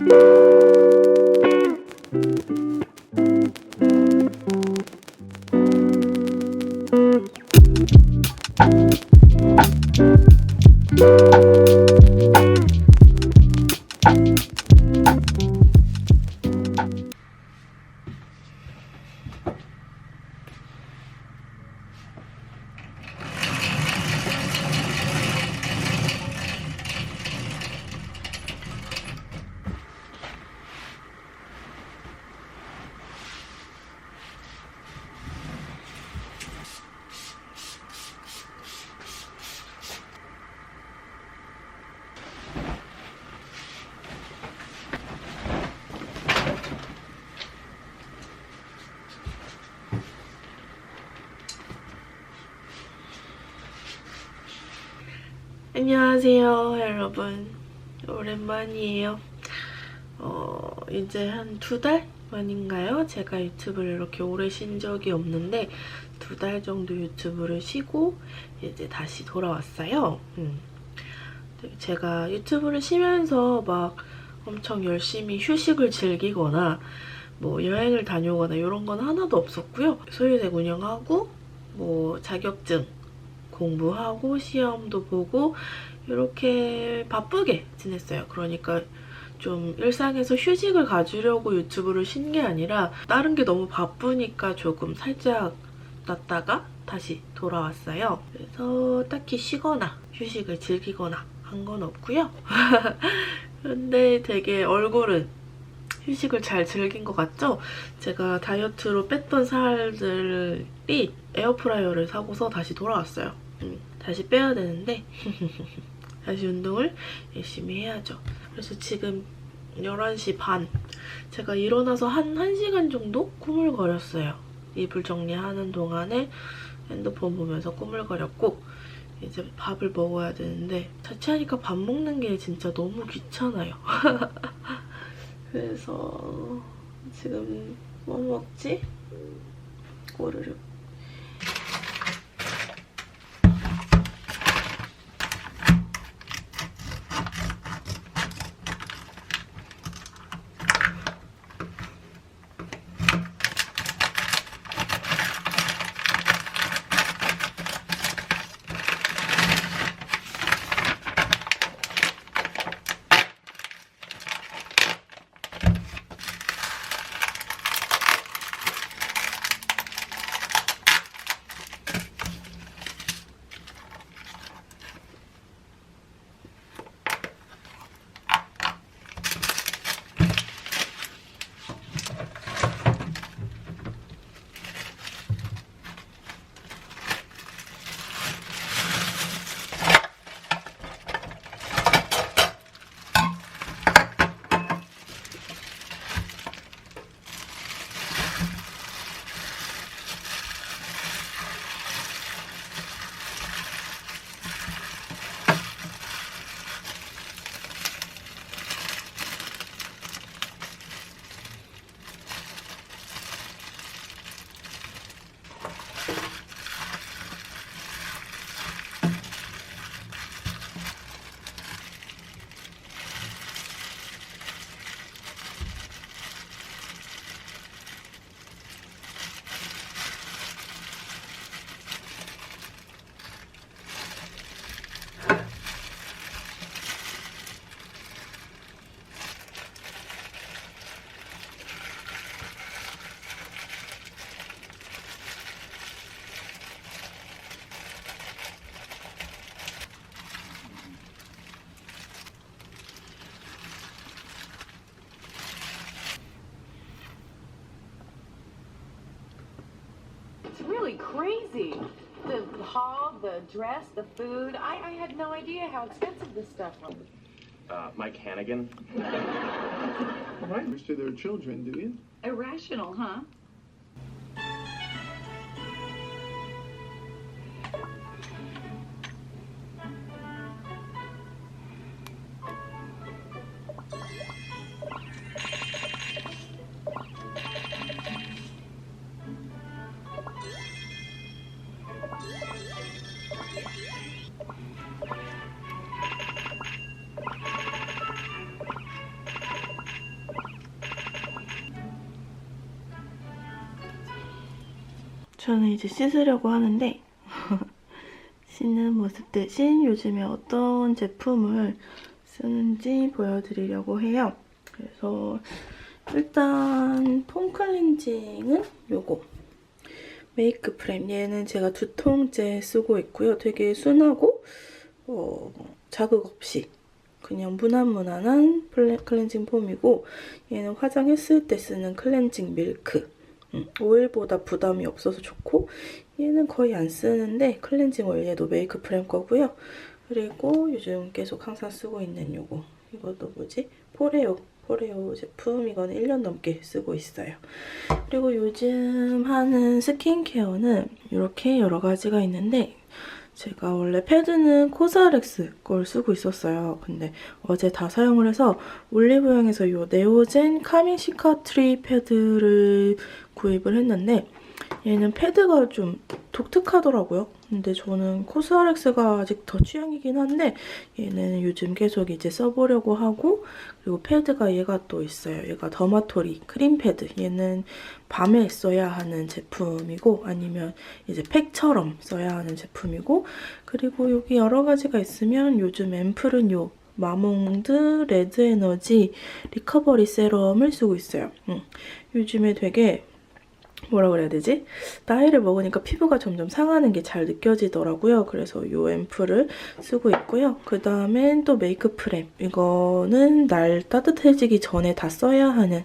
Música 안녕하세요, 여러분. 오랜만이에요. 어, 이제 한 두 달 만인가요? 제가 유튜브를 이렇게 오래 쉰 적이 없는데, 두 달 정도 유튜브를 쉬고, 이제 다시 돌아왔어요. 음. 제가 유튜브를 쉬면서 막 엄청 열심히 휴식을 즐기거나, 뭐 여행을 다녀오거나 이런 건 하나도 없었고요. 소유책 운영하고, 뭐 자격증 공부하고 시험도 보고 이렇게 바쁘게 지냈어요. 그러니까 좀 일상에서 휴식을 가지려고 유튜브를 쉰 게 아니라 다른 게 너무 바쁘니까 조금 살짝 놨다가 다시 돌아왔어요. 그래서 딱히 쉬거나 휴식을 즐기거나 한 건 없고요. 근데 되게 얼굴은 휴식을 잘 즐긴 것 같죠? 제가 다이어트로 뺐던 살들이 에어프라이어를 사고서 다시 돌아왔어요. 음, 다시 빼야 되는데 다시 운동을 열심히 해야죠. 그래서 지금 11시 반 제가 일어나서 한 1시간 정도 꾸물거렸어요. 이불 정리하는 동안에 핸드폰 보면서 꾸물거렸고 이제 밥을 먹어야 되는데 자취하니까 밥 먹는 게 진짜 너무 귀찮아요. 그래서 지금 뭐 먹지? 꼬르륵 really crazy. The hall, the dress, the food. I, I had no idea how expensive this stuff was. Uh, Mike Hannigan. Right. To their children, do you? Irrational, huh? 저는 이제 씻으려고 하는데 씻는 모습 대신 요즘에 어떤 제품을 쓰는지 보여드리려고 해요. 그래서 일단 폼 클렌징은 요거 메이크 프렘 얘는 제가 두 통째 쓰고 있고요. 되게 순하고 어, 자극 없이 그냥 무난무난한 플레- 클렌징 폼이고 얘는 화장했을 때 쓰는 클렌징 밀크 음, 오일보다 부담이 없어서 좋고 얘는 거의 안 쓰는데 클렌징 오일 얘도 메이크 프렘 거고요. 그리고 요즘 계속 항상 쓰고 있는 요거 이것도 뭐지? 포레오 포레오 제품 이거는 1년 넘게 쓰고 있어요. 그리고 요즘 하는 스킨케어는 이렇게 여러 가지가 있는데 제가 원래 패드는 코사렉스 걸 쓰고 있었어요. 근데 어제 다 사용을 해서 올리브영에서 이 네오젠 카밍 시카 트리 패드를 구입을 했는데 얘는 패드가 좀 독특하더라고요. 근데 저는 코스알엑스가 아직 더 취향이긴 한데 얘는 요즘 계속 이제 써보려고 하고 그리고 패드가 얘가 또 있어요. 얘가 더마토리 크림 패드. 얘는 밤에 써야 하는 제품이고 아니면 이제 팩처럼 써야 하는 제품이고 그리고 여기 여러 가지가 있으면 요즘 앰플은 요 마몽드 레드 에너지 리커버리 세럼을 쓰고 있어요. 음. 요즘에 되게 뭐라 그래야 되지? 나이를 먹으니까 피부가 점점 상하는 게 잘 느껴지더라고요. 그래서 이 앰플을 쓰고 있고요. 그 다음엔 또 메이크 프렘. 이거는 날 따뜻해지기 전에 다 써야 하는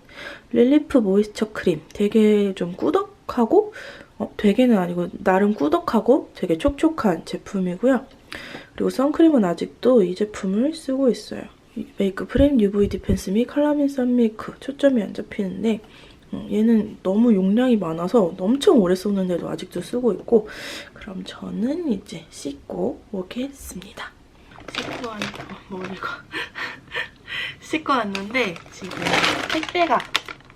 릴리프 모이스처 크림. 되게 좀 꾸덕하고 어, 되게는 아니고 나름 꾸덕하고 되게 촉촉한 제품이고요. 그리고 선크림은 아직도 이 제품을 쓰고 있어요. 이 메이크 프렘 UV 디펜스 및 칼라민 선밀크 초점이 안 잡히는데 음, 얘는 너무 용량이 많아서 엄청 오래 썼는데도 아직도 쓰고 있고 그럼 저는 이제 씻고 오겠습니다. 씻고 왔... 어, 머리가 씻고 왔는데 지금 택배가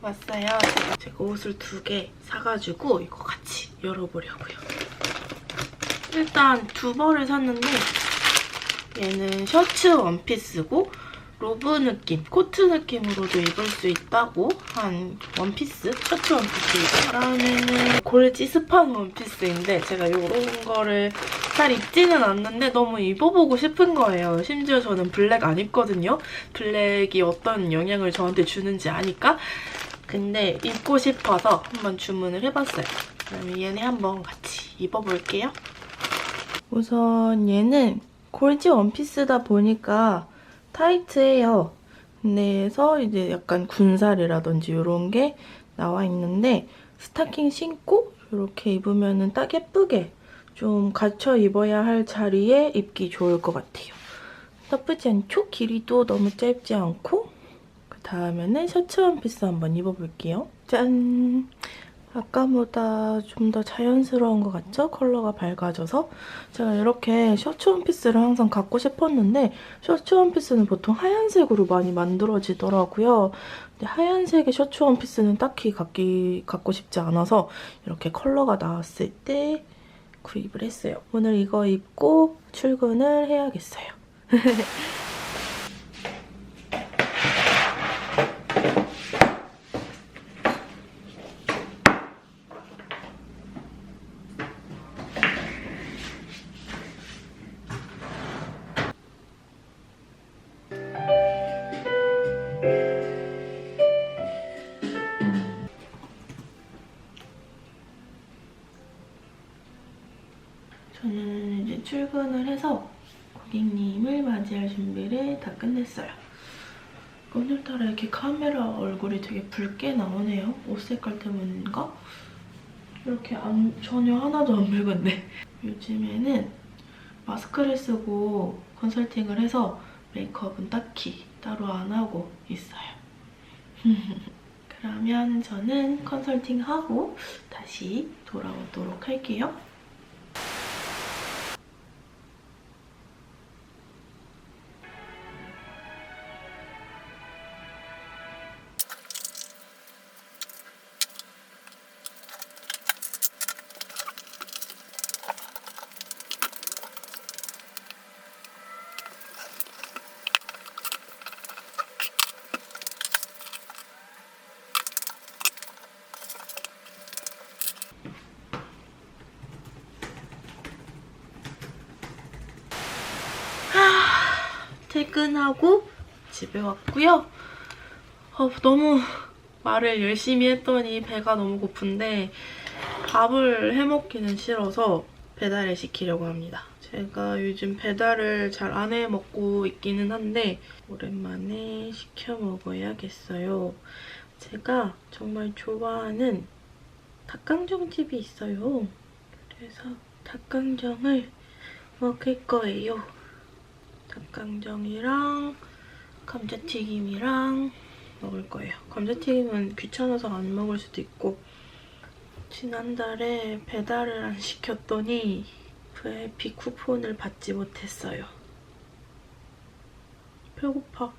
왔어요. 제가 옷을 두 개 사가지고 이거 같이 열어보려고요. 일단 두 벌을 샀는데 얘는 셔츠 원피스고 로브 느낌, 코트 느낌으로도 입을 수 있다고 한 원피스? 셔츠 원피스. 그다음에는 골지 스판 원피스인데 제가 이런 거를 잘 입지는 않는데 너무 입어보고 싶은 거예요. 심지어 저는 블랙 안 입거든요. 블랙이 어떤 영향을 저한테 주는지 아니까. 근데 입고 싶어서 한번 주문을 해봤어요. 그러면 얘네 한번 같이 입어볼게요. 우선 얘는 골지 원피스다 보니까 타이트해요. 그래서 이제 약간 군살이라든지 이런 게 나와 있는데 스타킹 신고 이렇게 입으면 딱 예쁘게 좀 갖춰 입어야 할 자리에 입기 좋을 것 같아요. 나쁘지 않죠? 길이도 너무 짧지 않고 그 다음에는 셔츠 원피스 한번 입어볼게요. 짠! 아까보다 좀 더 자연스러운 것 같죠? 컬러가 밝아져서 제가 이렇게 셔츠 원피스를 항상 갖고 싶었는데 셔츠 원피스는 보통 하얀색으로 많이 만들어지더라고요. 근데 하얀색의 셔츠 원피스는 딱히 갖기, 갖고 싶지 않아서 이렇게 컬러가 나왔을 때 구입을 했어요. 오늘 이거 입고 출근을 해야겠어요. 오늘따라 이렇게 카메라 얼굴이 되게 붉게 나오네요. 옷 색깔 때문인가? 이렇게 안, 전혀 하나도 안 붉은데. 요즘에는 마스크를 쓰고 컨설팅을 해서 메이크업은 딱히 따로 안 하고 있어요. 그러면 저는 컨설팅하고 다시 돌아오도록 할게요. 퇴근하고 집에 왔고요. 어, 너무 말을 열심히 했더니 배가 너무 고픈데 밥을 해먹기는 싫어서 배달을 시키려고 합니다. 제가 요즘 배달을 잘 안 해 먹고 있기는 한데 오랜만에 시켜 먹어야겠어요. 제가 정말 좋아하는 닭강정 집이 있어요. 그래서 닭강정을 먹을 거예요. 닭강정이랑 감자튀김이랑 먹을 거예요. 감자튀김은 귀찮아서 안 먹을 수도 있고 지난달에 배달을 안 시켰더니 VIP 쿠폰을 받지 못했어요. 배고파.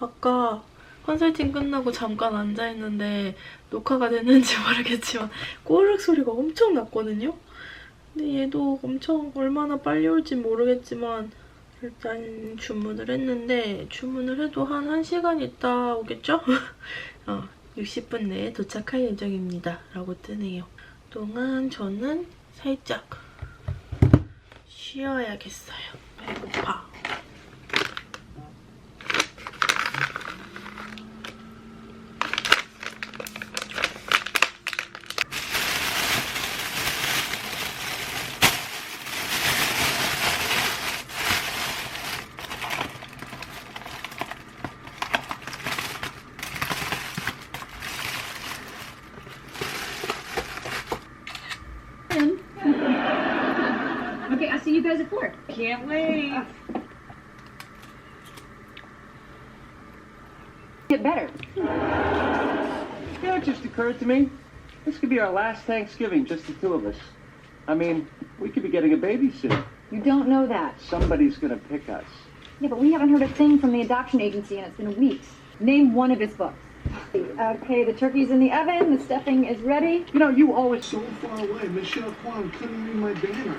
아까 컨설팅 끝나고 잠깐 앉아있는데 녹화가 됐는지 모르겠지만 꼬르륵 소리가 엄청 났거든요? 근데 얘도 엄청 얼마나 빨리 올지 모르겠지만 일단 주문을 했는데 주문을 해도 한 1시간 있다 오겠죠? 어, 60분 내에 도착할 예정입니다. 라고 뜨네요. 동안 저는 살짝 쉬어야겠어요. 배고파. Can't wait. Get better. You know, it just occurred to me. This could be our last Thanksgiving, just the two of us. I mean, we could be getting a baby soon. You don't know that. Somebody's gonna pick us. Yeah, but we haven't heard a thing from the adoption agency and it's been weeks. Name one of his books. Okay, the turkey's in the oven, the stuffing is ready. You know, you always so far away. Michelle Kwan couldn't read my banner.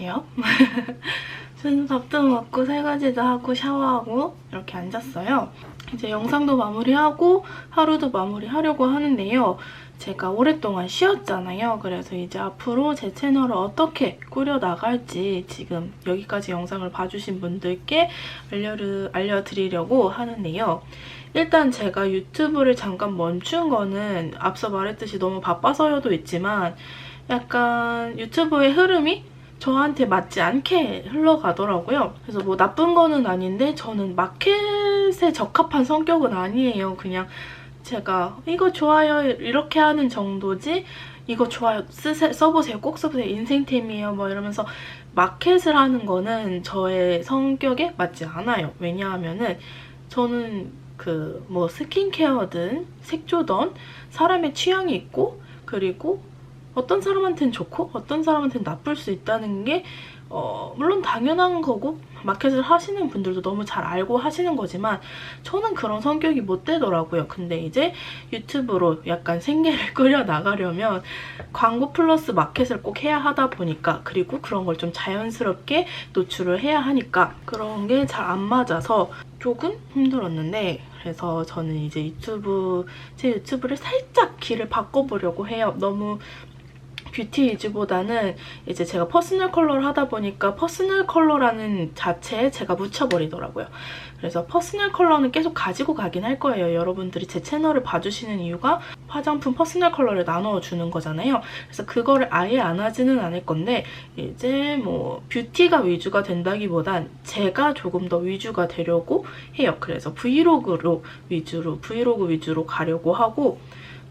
안녕하세요. 저는 밥도 먹고 설거지도 하고 샤워하고 이렇게 앉았어요. 이제 영상도 마무리하고 하루도 마무리하려고 하는데요. 제가 오랫동안 쉬었잖아요. 그래서 이제 앞으로 제 채널을 어떻게 꾸려나갈지 지금 여기까지 영상을 봐주신 분들께 알려를, 알려드리려고 하는데요. 일단 제가 유튜브를 잠깐 멈춘 거는 앞서 말했듯이 너무 바빠서여도 있지만 약간 유튜브의 흐름이 저한테 맞지 않게 흘러가더라고요. 그래서 뭐 나쁜 거는 아닌데 저는 마켓에 적합한 성격은 아니에요. 그냥 제가 이거 좋아요 이렇게 하는 정도지 이거 좋아요 쓰세, 써보세요 꼭 써보세요 인생템이에요 뭐 이러면서 마켓을 하는 거는 저의 성격에 맞지 않아요. 왜냐하면은 저는 그 뭐 스킨케어든 색조든 사람의 취향이 있고 그리고 어떤 사람한테는 좋고 어떤 사람한테는 나쁠 수 있다는 게 어, 물론 당연한 거고 마켓을 하시는 분들도 너무 잘 알고 하시는 거지만 저는 그런 성격이 못 되더라고요. 근데 이제 유튜브로 약간 생계를 끌려 나가려면 광고 플러스 마켓을 꼭 해야 하다 보니까 그리고 그런 걸 좀 자연스럽게 노출을 해야 하니까 그런 게 잘 안 맞아서 조금 힘들었는데 그래서 저는 이제 유튜브 제 유튜브를 살짝 길을 바꿔보려고 해요. 너무 뷰티 위주보다는 이제 제가 퍼스널 컬러를 하다 보니까 퍼스널 컬러라는 자체에 제가 묻혀버리더라고요. 그래서 퍼스널 컬러는 계속 가지고 가긴 할 거예요. 여러분들이 제 채널을 봐주시는 이유가 화장품 퍼스널 컬러를 나눠주는 거잖아요. 그래서 그거를 아예 안 하지는 않을 건데 이제 뭐 뷰티가 위주가 된다기보단 제가 조금 더 위주가 되려고 해요. 그래서 브이로그로 위주로 브이로그 위주로 가려고 하고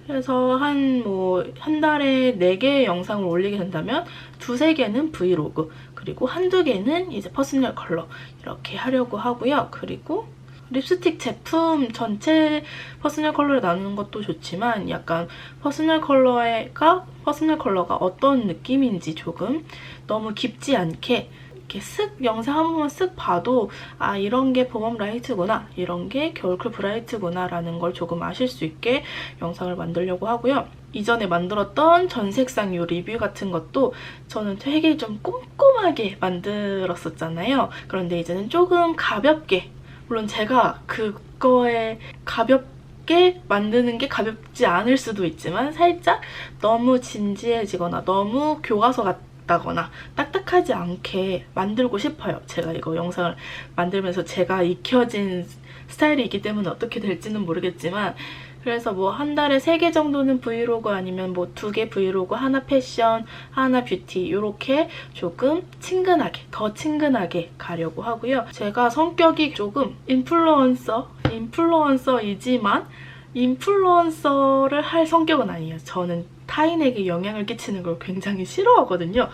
그래서 한 뭐 한 달에 4개의 영상을 올리게 된다면 두세 개는 브이로그 그리고 한두 개는 이제 퍼스널 컬러 이렇게 하려고 하고요. 그리고 립스틱 제품 전체 퍼스널 컬러를 나누는 것도 좋지만 약간 퍼스널 컬러가 퍼스널 컬러가 어떤 느낌인지 조금 너무 깊지 않게 이렇게 쓱 영상 한 번만 쓱 봐도 아 이런 게 봄웜 라이트구나 이런 게 겨울쿨 브라이트구나 라는 걸 조금 아실 수 있게 영상을 만들려고 하고요. 이전에 만들었던 전색상 요 리뷰 같은 것도 저는 되게 좀 꼼꼼하게 만들었었잖아요. 그런데 이제는 조금 가볍게 물론 제가 그거에 가볍게 만드는 게 가볍지 않을 수도 있지만 살짝 너무 진지해지거나 너무 교과서 같 다거나 딱딱하지 않게 만들고 싶어요. 제가 이거 영상을 만들면서 제가 익혀진 스타일이 있기 때문에 어떻게 될지는 모르겠지만 그래서 뭐 한 달에 세개 정도는 브이로그 아니면 뭐두개 브이로그 하나 패션 하나 뷰티 이렇게 조금 친근하게 더 친근하게 가려고 하고요. 제가 성격이 조금 인플루언서 인플루언서이지만 인플루언서를 할 성격은 아니에요. 저는 타인에게 영향을 끼치는 걸 굉장히 싫어하거든요.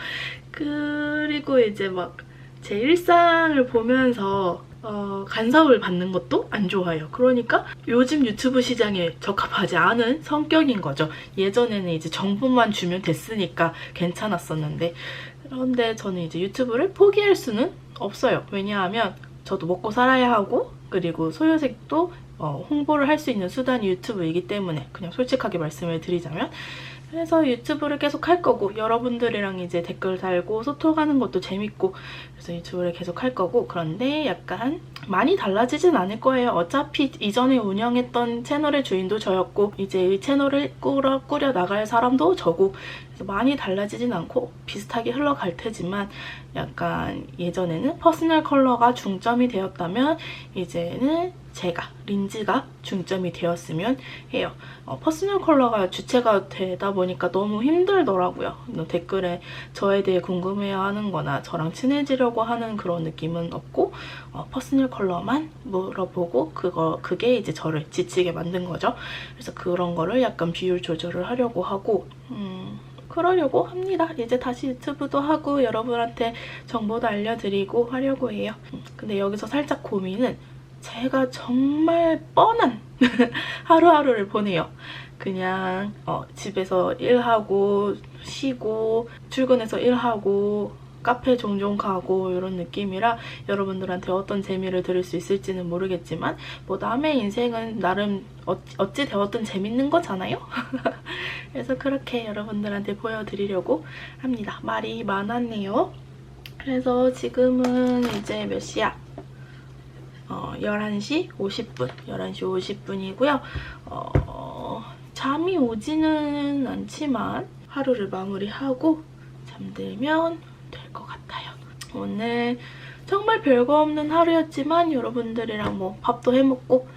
그리고 이제 막 제 일상을 보면서 어, 간섭을 받는 것도 안 좋아요. 그러니까 요즘 유튜브 시장에 적합하지 않은 성격인 거죠. 예전에는 이제 정보만 주면 됐으니까 괜찮았었는데 그런데 저는 이제 유튜브를 포기할 수는 없어요. 왜냐하면 저도 먹고 살아야 하고 그리고 소유색도 어, 홍보를 할 수 있는 수단이 유튜브이기 때문에 그냥 솔직하게 말씀을 드리자면 그래서 유튜브를 계속 할 거고 여러분들이랑 이제 댓글 달고 소통하는 것도 재밌고 그래서 유튜브를 계속 할 거고 그런데 약간 많이 달라지진 않을 거예요. 어차피 이전에 운영했던 채널의 주인도 저였고 이제 이 채널을 꾸려, 꾸려 나갈 사람도 저고 많이 달라지진 않고 비슷하게 흘러갈 테지만 약간 예전에는 퍼스널 컬러가 중점이 되었다면 이제는 제가 린지가 중점이 되었으면 해요. 어, 퍼스널 컬러가 주체가 되다 보니까 너무 힘들더라고요. 뭐 댓글에 저에 대해 궁금해하는 거나 저랑 친해지려고 하는 그런 느낌은 없고 어, 퍼스널 컬러만 물어보고 그거 그게 이제 저를 지치게 만든 거죠. 그래서 그런 거를 약간 비율 조절을 하려고 하고 음, 그러려고 합니다. 이제 다시 유튜브도 하고 여러분한테 정보도 알려드리고 하려고 해요. 음, 근데 여기서 살짝 고민은 제가 정말 뻔한 하루하루를 보내요. 그냥 어, 집에서 일하고 쉬고 출근해서 일하고 카페 종종 가고 이런 느낌이라 여러분들한테 어떤 재미를 들을 수 있을지는 모르겠지만 뭐 남의 인생은 나름 어, 어찌 되었든 재밌는 거잖아요. 그래서 그렇게 여러분들한테 보여드리려고 합니다. 말이 많았네요. 그래서 지금은 이제 몇 시야? 어, 11시 50분, 11시 50분이고요. 어, 잠이 오지는 않지만 하루를 마무리하고 잠들면 될 것 같아요. 오늘 정말 별거 없는 하루였지만 여러분들이랑 뭐 밥도 해먹고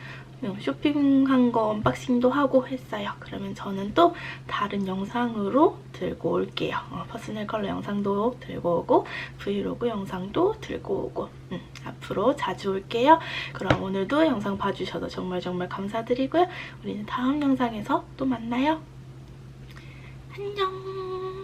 쇼핑한 거 언박싱도 하고 했어요. 그러면 저는 또 다른 영상으로 들고 올게요. 어, 퍼스널 컬러 영상도 들고 오고 브이로그 영상도 들고 오고 음, 앞으로 자주 올게요. 그럼 오늘도 영상 봐주셔서 정말 정말 감사드리고요. 우리는 다음 영상에서 또 만나요. 안녕